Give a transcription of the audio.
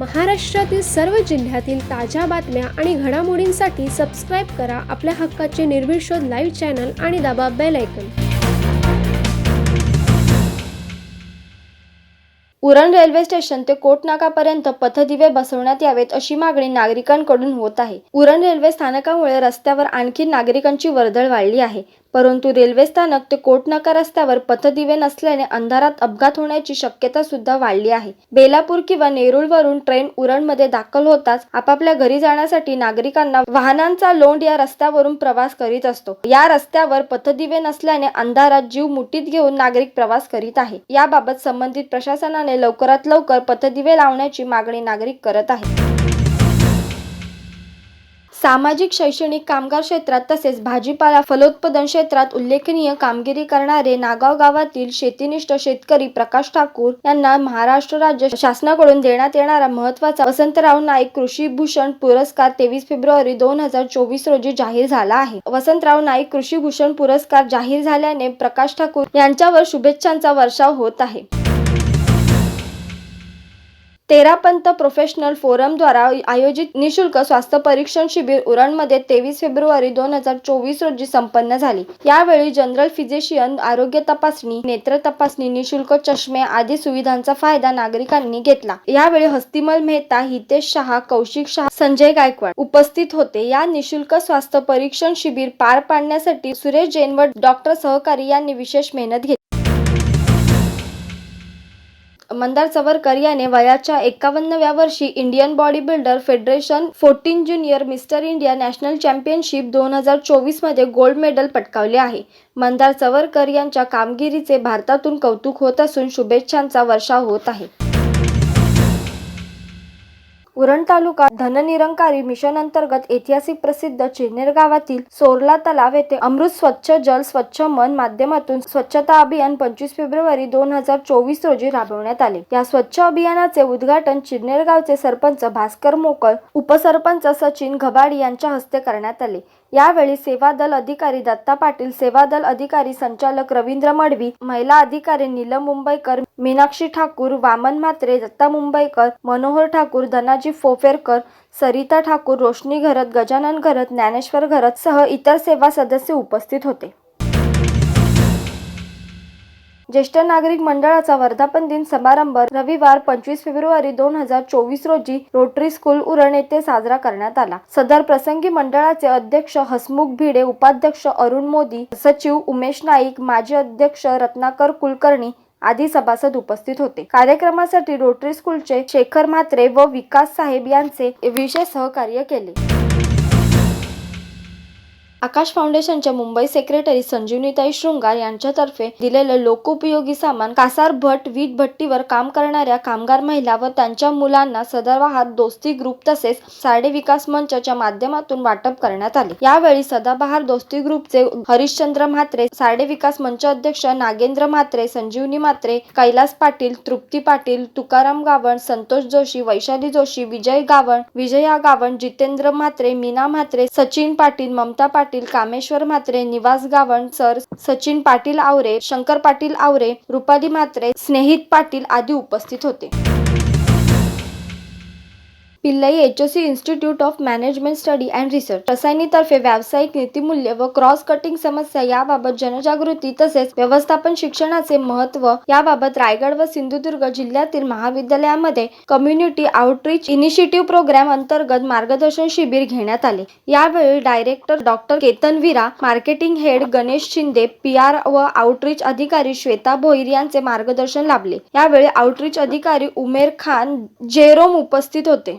महाराष्ट्रातील सर्व जिल्ह्यातील ताज्या बातम्या आणि घडामोडींसाठी सबस्क्राईब करा आपल्या हक्काचे निर्भीड शोध लाईव्ह चॅनल आणि दाबा बेल ऐकन उरण रेल्वे स्टेशन ते कोटनाकापर्यंत पथदिवे बसवण्यात यावेत अशी मागणी नागरिकांकडून होत आहे. उरण रेल्वे स्थानकामुळे रस्त्यावर आणखी नागरिकांची वर्दळ वाढली आहे. परंतु रेल्वे स्थानक ते कोटनाका रस्त्यावर पथदिवे नसल्याने अंधारात अपघात होण्याची शक्यता सुद्धा वाढली आहे. बेलापूर किंवा नेरुळवरून ट्रेन उरणमध्ये दाखल होताच आपापल्या घरी जाण्यासाठी नागरिकांना वाहनांचा लोंड या रस्त्यावरून प्रवास करीत असतो. या रस्त्यावर पथदिवे नसल्याने अंधारात जीव मुठीत घेऊन नागरिक प्रवास करीत आहे. याबाबत संबंधित प्रशासनाने लवकरात लवकर पथदिवे लावण्याची मागणी नागरिक करत आहेत. सामाजिक शैक्षणिक कामगार क्षेत्रात तसेच भाजीपाला फलोत्पादन क्षेत्रात उल्लेखनीय कामगिरी करणारे नागाव गावातील शेतीनिष्ठ शेतकरी प्रकाश ठाकूर यांना महाराष्ट्र राज्य शासनाकडून देण्यात येणारा महत्त्वाचा वसंतराव नाईक कृषी भूषण पुरस्कार तेवीस फेब्रुवारी दोन हजार चोवीस रोजी जाहीर झाला आहे. वसंतराव नाईक कृषी भूषण पुरस्कार जाहीर झाल्याने प्रकाश ठाकूर यांच्यावर शुभेच्छांचा वर्षाव होत आहे. तेरा पंत प्रोफेशनल फोरमद्वारा आयोजित निशुल्क स्वास्थ्य परीक्षण शिबिर उरणमध्ये तेवीस फेब्रुवारी दोन हजार चोवीस रोजी संपन्न झाली. यावेळी जनरल फिजिशियन आरोग्य तपासणी नेत्र तपासणी निशुल्क चष्मे आदी सुविधांचा फायदा नागरिकांनी घेतला. यावेळी हस्तिमल मेहता हितेश शहा कौशिक शहा संजय गायकवाड उपस्थित होते. या निशुल्क स्वास्थ्य परीक्षण शिबिर पार पाडण्यासाठी सुरेश जैन व डॉक्टर सहकारी यांनी विशेष मेहनत घेतली. मंदार चवरकर याने वयाच्या एकावन्नव्या वर्षी Indian body builder federation fourteen junior mister India national championship दोन हजार चोवीसमध्ये गोल्ड मेडल पटकावले आहे. मंदार चवरकर यांच्या कामगिरीचे भारतातून कौतुक होत असून शुभेच्छांचा वर्षाव होत आहे. उरण तालुका धननिरंकारी मिशन अंतर्गत ऐतिहासिक प्रसिद्ध चिरनेर गावातील सोरला तलाव येथे अमृत स्वच्छ जल स्वच्छ मन माध्यमातून स्वच्छता अभियान पंचवीस फेब्रुवारी दोन हजार चोवीस रोजी राबवण्यात आले. या स्वच्छ अभियानाचे उद्घाटन चिरनेर गावचे सरपंच भास्कर मोकळ उपसरपंच सचिन घबाडी यांच्या हस्ते करण्यात आले. यावेळी सेवा दल अधिकारी दत्ता पाटील सेवा दल अधिकारी संचालक रवींद्र मडवी महिला अधिकारी नीलम मुंबईकर मीनाक्षी ठाकूर वामन म्हात्रे दत्ता मुंबईकर मनोहर ठाकूर धनाजी फोफेरकर सरिता ठाकूर रोशनी घरत गजानन घरत ज्ञानेश्वर घरत सह इतर सेवा सदस्य उपस्थित होते. ज्येष्ठ नागरिक मंडळाचा वर्धापन दिन समारंभ रविवार पंचवीस फेब्रुवारी दोन हजार चोवीस रोजी रोटरी स्कूल उरण येथे साजरा करण्यात आला. सदर प्रसंगी मंडळाचे अध्यक्ष हसमुख भिडे उपाध्यक्ष अरुण मोदी सचिव उमेश नाईक माजी अध्यक्ष रत्नाकर कुलकर्णी आदी सभासद उपस्थित होते. कार्यक्रमासाठी रोटरी स्कूलचे शेखर म्हात्रे व विकास साहेब यांचे विशेष सहकार्य केले. आकाश फाउंडेशनच्या मुंबई सेक्रेटरी संजीवनीताई शृंगार यांच्यातर्फे दिलेले लोकोपयोगी सामान कासार भट वीट भट्टीवर काम करणाऱ्या कामगार महिला व त्यांच्या मुलांना सदाबहार दोस्ती ग्रुप तसेच साडे विकास मंचच्या माध्यमातून वाटप करण्यात आले. यावेळी सदाबहार दोस्ती ग्रुपचे हरिश्चंद्र म्हात्रे साडे विकास मंच अध्यक्ष नागेंद्र म्हात्रे संजीवनी म्हात्रे कैलास पाटील तृप्ती पाटील तुकाराम गावण संतोष जोशी वैशाली जोशी विजय गावण विजया गावण जितेंद्र म्हात्रे मीना म्हात्रे सचिन पाटील ममता पाटील पाटील कामेश्वर म्हात्रे निवास गावण सर सचिन पाटील आवरे शंकर पाटील आवरे रुपाली म्हात्रे स्नेहित पाटील आदी उपस्थित होते. Pillai H S C institute of management study and research रसायनीतर्फे व्यावसायिक नीतीमूल्य व क्रॉस कटिंग समस्या याबाबत जनजागृती तसेच व्यवस्थापन शिक्षणाचे महत्त्व याबाबत रायगड व सिंधुदुर्ग जिल्ह्यातील महाविद्यालयामध्ये कम्युनिटी आउटरीच इनिशिएटिव्ह प्रोग्राम अंतर्गत मार्गदर्शन शिबिर घेण्यात आले. यावेळी director doctor Ketan Vira marketing head Ganesh Shinde P R व आउटरीच अधिकारी श्वेता भोईर यांचे मार्गदर्शन लाभले. यावेळी आउटरीच अधिकारी उमेर खान जेरोम उपस्थित होते.